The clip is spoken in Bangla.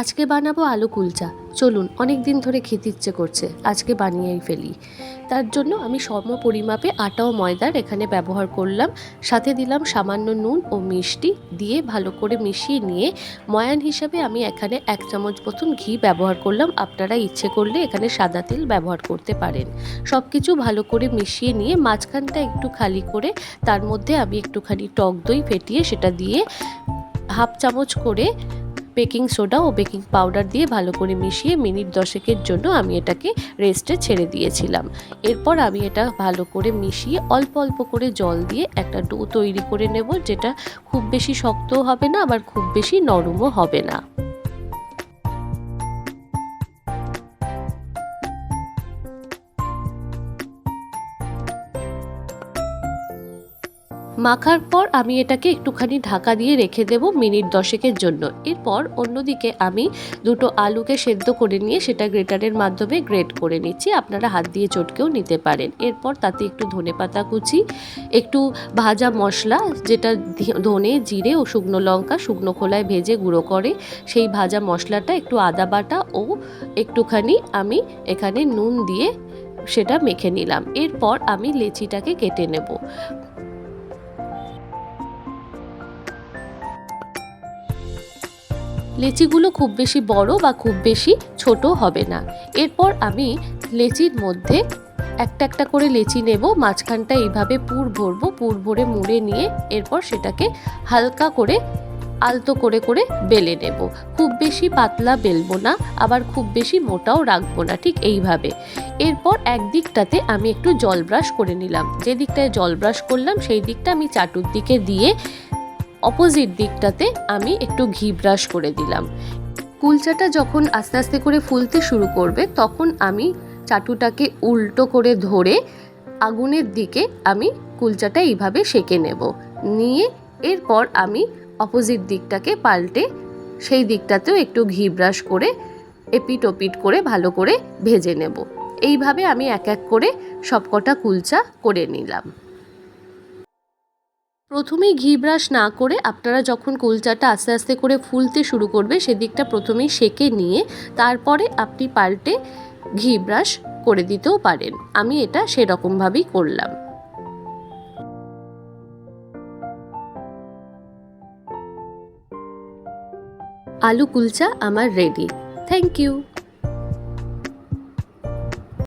আজকে বানাবো আলু কুলচা। চলুন অনেক দিন ধরে খেতে ইচ্ছে করছে, আজকে বানিয়েই ফেলি। তার জন্য আমি সম পরিমাপে আটা ও ময়দার এখানে ব্যবহার করলাম, সাথে দিলাম সামান্য নুন ও মিষ্টি দিয়ে ভালো করে মিশিয়ে নিয়ে, ময়ান হিসাবে আমি এখানে এক চামচ মতন ঘি ব্যবহার করলাম, আপনারা ইচ্ছে করলে এখানে সাদা তেল ব্যবহার করতে পারেন। সব কিছু ভালো করে মিশিয়ে নিয়ে মাঝখানটা একটু খালি করে, তার মধ্যে আমি একটুখানি টক দই ফেটিয়ে সেটা দিয়ে হাফ চামচ করে বেকিং সোডা ও বেকিং পাউডার দিয়ে ভালো করে মিশিয়ে মিনিট দশেকের জন্য আমি এটাকে রেস্টে ছেড়ে দিয়েছিলাম। এরপর আমি এটা ভালো করে মিশিয়ে অল্প অল্প করে জল দিয়ে একটা ডো তৈরি করে নেব, যেটা খুব বেশি শক্তও হবে না, আবার খুব বেশি নরমও হবে না। মাখার পর আমি এটাকে একটুখানি ঢাকা দিয়ে রেখে দেব মিনিট দশেকের জন্য। এরপর অন্যদিকে আমি দুটো আলুকে সেদ্ধ করে নিয়ে সেটা গ্রেটারের মাধ্যমে গ্রেট করে নিচ্ছি। আপনারা হাত দিয়ে চটকেও নিতে পারেন। এরপর তাতে একটু ধনে পাতা কুচি, একটু ভাজা মশলা, যেটা ধনে, জিরে ও শুকনো লঙ্কা, শুকনো খোলায় ভেজে গুঁড়ো করে সেই ভাজা মশলাটা, একটু আদা বাটা ও একটুখানি আমি এখানে নুন দিয়ে সেটা মেখে নিলাম। এরপর আমি লেচিটাকে কেটে নেব। লেচিগুলো খুব বেশি বড় বা খুব বেশি ছোট হবে না। এরপর আমি লেচির মধ্যে একটা একটা করে লেচি নেব, মাঝখানটা এইভাবে পুর ভরবো, পুর ভরে মুড়ে নিয়ে এরপর সেটাকে হালকা করে, আলতো করে করে বেলে নেব। খুব বেশি পাতলা বেলবো না, আবার খুব বেশি মোটাও রাখব না, ঠিক এইভাবে। এরপর এক দিকটাতে আমি একটু জল ব্রাশ করে নিলাম। যে দিকটায় জল ব্রাশ করলাম, সেই দিকটা আমি চাটুর দিকে দিয়ে অপোজিট দিকটাতে আমি একটু ঘি ব্রাশ করে দিলাম। কুলচাটা যখন আস্তে আস্তে করে ফুলতে শুরু করবে, তখন আমি চাটুটাকে উল্টো করে ধরে আগুনের দিকে আমি কুলচাটা এইভাবে সেঁকে নেব। নিয়ে এরপর আমি অপোজিট দিকটাকে পাল্টে সেই দিকটাতেও একটু ঘি ব্রাশ করে এপিট ওপিট করে ভালো করে ভেজে নেব। এইভাবে আমি এক এক করে সবকটা কুলচা করে নিলাম। প্রথমেই ঘি ব্রাশ না করে আপনারা যখন কুলচাটা আস্তে আস্তে করে ফুলতে শুরু করবে, সেদিকটা প্রথমেই সেকে নিয়ে তারপরে আপনি পাল্টে ঘি ব্রাশ করে দিতেও পারেন। আমি এটা সেরকমভাবেই করলাম। আলু কুলচা আমার রেডি থ্যাংক ইউ